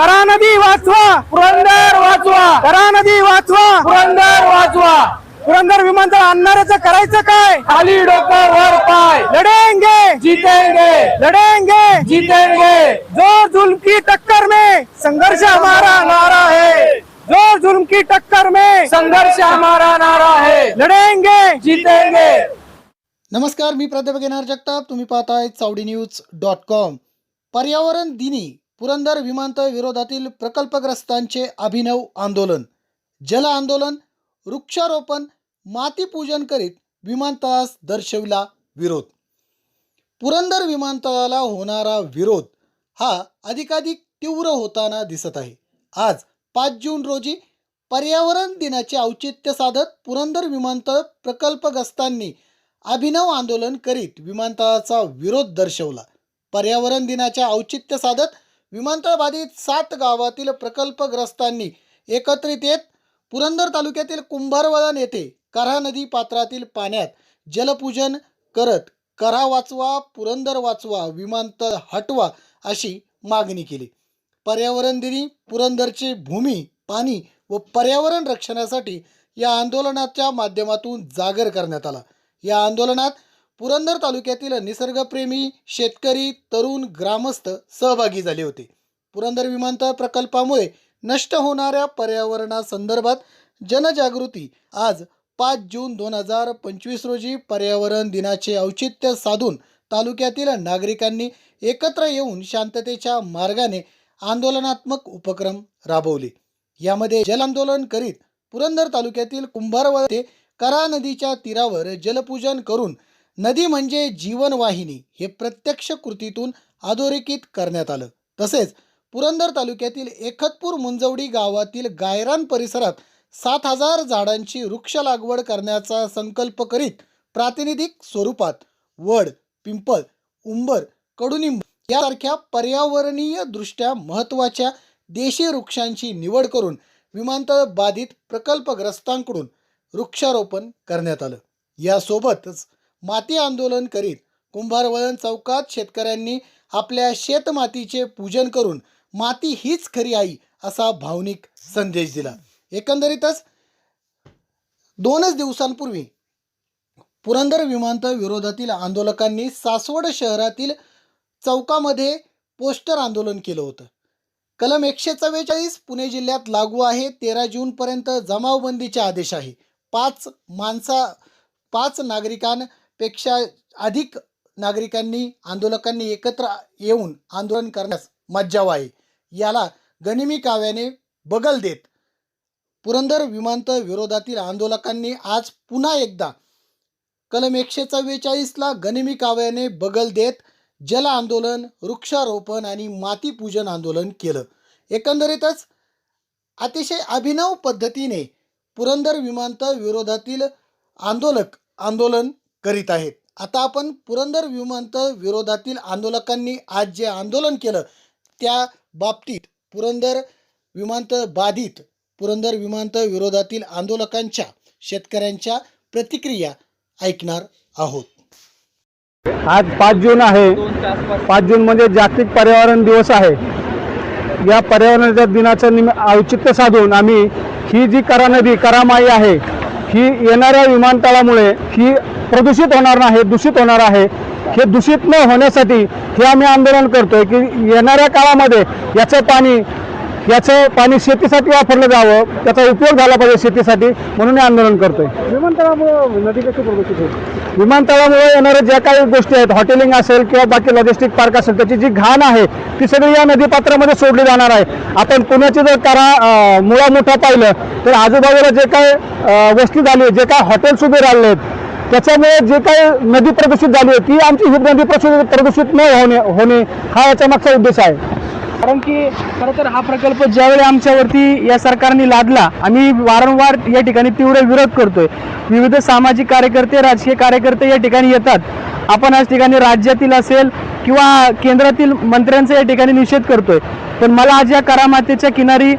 करा नदी वाचवा. पुरंदर वाचवा. करा नदी वाचवा. पुरंदर वाचवा. पुरंदर विमानतळ आणणाऱ्याचं करायचं काय? खाली डोकं वर पाय. लढेंगे. जीतेंगे. लढेंगे. जीतेंगे. जोर जुल्म की टक्कर में संघर्ष हमारा नारा है. जोर जुल्म की टक्कर में संघर्ष हमारा नारा है. लढेंगे. जीतेंगे. नमस्कार मी प्राध्यापक येणार जगताप. तुम्ही पाहताय चावडी न्यूज डॉट कॉम. पर्यावरण दिनी पुरंदर विमानतळ विरोधातील प्रकल्पग्रस्तांचे अभिनव आंदोलन जल आंदोलन वृक्षारोपण मातीपूजन करीत विमानतळास दर्शविला विरोध. पुरंदर विमानतळाला होणारा विरोध हा अधिकाधिक तीव्र होताना दिसत आहे. आज पाच जून रोजी पर्यावरण दिनाचे औचित्य साधत पुरंदर विमानतळ प्रकल्पग्रस्तांनी अभिनव आंदोलन करीत विमानतळाचा विरोध दर्शवला. पर्यावरण दिनाच्या औचित्य साधत विमानतळ बाधित सात गावातील प्रकल्पग्रस्तांनी एकत्रित येत पुरंदर तालुक्यातील कुंभारवळण येथे करा नदी पात्रातील पाण्यात जलपूजन करत करा वाचवा पुरंदर वाचवा विमानतळ हटवा अशी मागणी केली. पर्यावरण दिनी पुरंदरचे भूमी पाणी व पर्यावरण रक्षणासाठी या आंदोलनाच्या माध्यमातून जागर करण्यात आला. या आंदोलनात पुरंदर तालुक्यातील निसर्गप्रेमी शेतकरी तरुण ग्रामस्थ सहभागी झाले होते. पुरंदर विमानतळ प्रकल्पामुळे नष्ट होणाऱ्या पर्यावरणासंदर्भात जनजागृती आज पाच जून दोन हजार पंचवीस रोजी पर्यावरण दिनाचे औचित्य साधून तालुक्यातील नागरिकांनी एकत्र येऊन शांततेच्या मार्गाने आंदोलनात्मक उपक्रम राबवले. यामध्ये जल आंदोलन करीत पुरंदर तालुक्यातील कुंभारवळ ते करा नदीच्या तीरावर जलपूजन करून नदी म्हणजे जीवनवाहिनी हे प्रत्यक्ष कृतीतून अधोरेखित करण्यात आलं. तसेच पुरंदर तालुक्यातील एकतपूर मुंजवडी गावातील गायरान परिसरात सात हजार झाडांची वृक्ष लागवड करण्याचा संकल्प करीत प्रातिनिधिक स्वरूपात वड पिंपळ उंबर कडुनिंब यासारख्या पर्यावरणीय दृष्ट्या महत्त्वाच्या देशी वृक्षांची निवड करून विमानतळ बाधित प्रकल्पग्रस्तांकडून वृक्षारोपण करण्यात आलं. यासोबतच माती आंदोलन करीत कुंभारवळण चौकात शेतकऱ्यांनी आपल्या शेतमातीचे पूजन करून माती हीच खरी आई असा भावनिक संदेश दिला. एकंदरीतच दोनच दिवसांपूर्वी पुरंदर विमानतळ विरोधातील आंदोलकांनी सासवड शहरातील चौकामध्ये पोस्टर आंदोलन केलं होतं. कलम एकशे चव्वेचाळीस पुणे जिल्ह्यात लागू आहे. तेरा जूनपर्यंत जमावबंदीचे आदेश आहे. पाच माणसा पाच पेक्षा अधिक नागरिकांनी आंदोलकांनी एकत्र येऊन आंदोलन करण्यास मज्जाव आहे याला गनिमी काव्याने बगल देत पुरंदर विमानतळ विरोधातील आंदोलकांनी आज पुन्हा एकदा कलम एकशे चव्वेचाळीसला गनिमी काव्याने बगल देत जल आंदोलन वृक्षारोपण आणि मातीपूजन आंदोलन केलं. एकंदरीतच अतिशय अभिनव पद्धतीने पुरंदर विमानतळ विरोधातील आंदोलक आंदोलन करीत आहेत. आता आपण पुरंदर विमानतळ विरोधातील आंदोलकांनी आज जे आंदोलन केलं त्या बाबतीत पुरंदर विमानतळ बाधित पुरंदर विमानतळ विरोधातील आंदोलकांच्या शेतकऱ्यांच्या प्रतिक्रिया ऐकणार आहोत. आज पाच जून आहे. पाच जून म्हणजे जागतिक पर्यावरण दिवस आहे. या पर्यावरणाच्या दिनाचं निम औचित्य साधून आम्ही ही जी करा नदी करामाई आहे ही येणाऱ्या विमानतळामुळे ही प्रदूषित होणार नाही दूषित होणार आहे. हे दूषित न होण्यासाठी हे आम्ही आंदोलन करतोय की येणाऱ्या काळामध्ये याचं पाणी याचं पाणी शेतीसाठी वापरलं जावं त्याचा उपयोग झाला पाहिजे शेतीसाठी म्हणून हे आंदोलन करतोय. विमानतळामुळे नदी कशी प्रदूषित होईल? विमानतळामुळे येणाऱ्या ज्या काही गोष्टी आहेत हॉटेलिंग असेल किंवा बाकी लॉजिस्टिक पार्क असेल त्याची जी घाण आहे ती सगळी या नदीपात्रामध्ये सोडली जाणार आहे. आपण पुण्याची जर करा मुळा मोठा पाहिलं तर आजूबाजूला जे काय वस्ती झाली जे काय हॉटेल्स उभे राहिले आहेत त्याच्यामुळे जे काही नदी प्रदूषित झाली आहे ती आमची ही नदी प्रदूषित प्रदूषित न होणे होणे हा याच्या मागचा उद्देश आहे. कारण की खरं तर हा प्रकल्प ज्यावेळी आमच्यावरती या सरकारने लादला आम्ही वारंवार या ठिकाणी तीव्र विरोध करतोय. विविध सामाजिक कार्यकर्ते राजकीय कार्यकर्ते या ठिकाणी येतात. आपण आज ठिकाणी राज्यातील असेल किंवा केंद्रातील मंत्र्यांचा या ठिकाणी निषेध करतोय. पण मला आज या करामातेच्या किनारी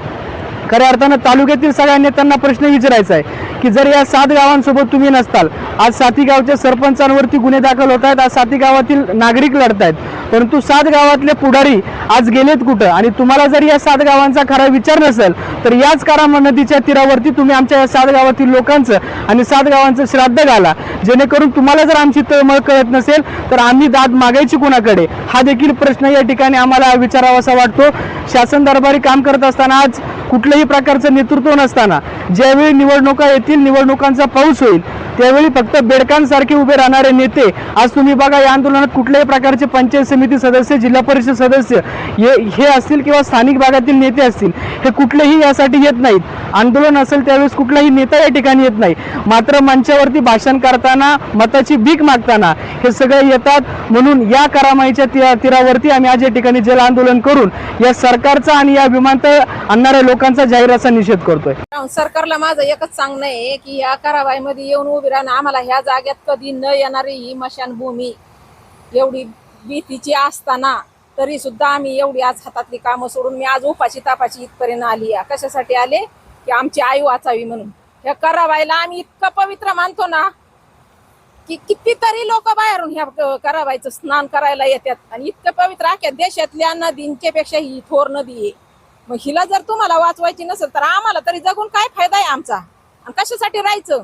खऱ्या अर्थानं तालुक्यातील सगळ्या नेत्यांना प्रश्न विचारायचा आहे की जर या सात गावांसोबत तुम्ही नसताल आज साती गावच्या सरपंचांवरती गुन्हे दाखल होत आहेत आज साती गावातील नागरिक लढत आहेत परंतु सात गावातले पुढारी आज गेलेत कुठं? आणि तुम्हाला जर या सात गावांचा खरा विचार नसेल तर याच कारामा नदीच्या तीरावरती तुम्ही आमच्या या सात गावातील लोकांचं आणि सात गावांचं श्राद्ध घाला. जेणेकरून तुम्हाला जर आमची तळमळ कळत नसेल तर आम्ही दाद मागायची कुणाकडे? हा देखील प्रश्न या ठिकाणी आम्हाला विचारावासा वाटतो. शासन दरबारी काम करत असताना आज कुठलंही कुठल्याही प्रकारचं नेतृत्व नसताना ज्यावेळी निवडणुका येतील निवडणुकांचा पाऊस होईल त्यावेळी फक्त बेडकांसारखे उभे राहणारे नेते आज तुम्ही बघा या आंदोलनात कुठल्याही प्रकारचे पंचायत समिती सदस्य जिल्हा परिषद सदस्य हे हे असतील किंवा स्थानिक भागातील नेते असतील हे कुठलेही यासाठी येत नाहीत. आंदोलन असेल त्यावेळेस कुठलाही नेता या ठिकाणी येत नाही. मात्र मंचावरती भाषण करताना मताची भीक मागताना हे सगळे येतात. म्हणून या करामाईच्या तीरा तीरावरती आम्ही आज या ठिकाणी जल आंदोलन करून या सरकारचा आणि या विमानतळ आणणाऱ्या लोकांचा जाहिराचा निषेध करतोय. सरकारला माझं एकच सांगणं आहे की या कारवाईमध्ये येऊन उभी राहणं आम्हाला ह्या जाग्यात कधी न येणारी ही मशानभूमी. एवढी भीतीची असताना तरी सुद्धा आम्ही एवढी आज हातातली कामं सोडून मी आज उपाशी तापाची इथपर्यंत आली आहे. कशासाठी आले? की आमची आई वाचावी म्हणून. ह्या करावायला आम्ही इतकं पवित्र मानतो ना की कितीतरी लोक बाहेरून ह्या कराबाईचं करावायचं स्नान करायला येतात. आणि इतकं पवित्र अख्या देशातल्या नदींच्या पेक्षा ही थोर नदी आहे. मग हिला जर तुम्हाला वाचवायची नसेल तर आम्हाला तरी जगून काय फायदा आहे आमचा? आणि कशासाठी राहायचं?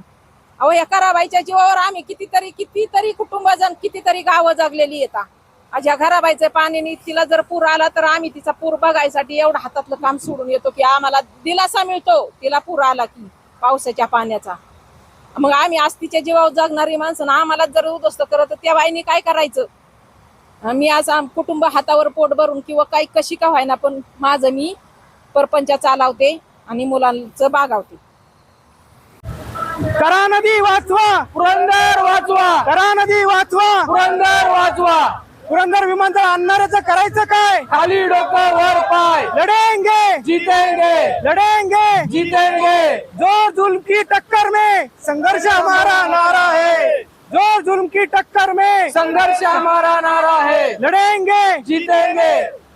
अहो या कराबाईच्या जीवावर आम्ही कितीतरी कितीतरी कुटुंबजण कितीतरी गावं जगलेली येतात माझ्या घराबाईचं घराबाईचं पाण्याने तिला जर पूर आला तर आम्ही तिचा पूर बघायसाठी एवढं हातातलं काम सोडून येतो की आम्हाला दिलासा मिळतो. तिला पूर आला की पावसाच्या पाण्याचा. मग आम्ही आज तिच्या जीवावर जगणारी माणसं आम्हाला जर उद्ध्वस्त करत त्या बाईने काय करायचं? मी आज आम- कुटुंब हातावर पोट भरून किंवा काही कशी का व्हायना पण माझं मी परपंच चालवते आणि मुलांचं बागावते. करा नदी वाचवा. पुरंदर वाचवा. करा नदी वाचवा. पुरंदर वाचवा. पुरंदर विमानतळ आणणाऱ्याचं करायचं काय? खाली डोकं वर पाय. लढेंगे. जीतेंगे. लढेंगे. जीतेंगे. जोर जुल्म की टक्कर में. संघर्ष हमारा नारा है. जोर जुल्म की टक्कर में. संघर्ष हमारा नारा है. लड़ेंगे जीतेंगे.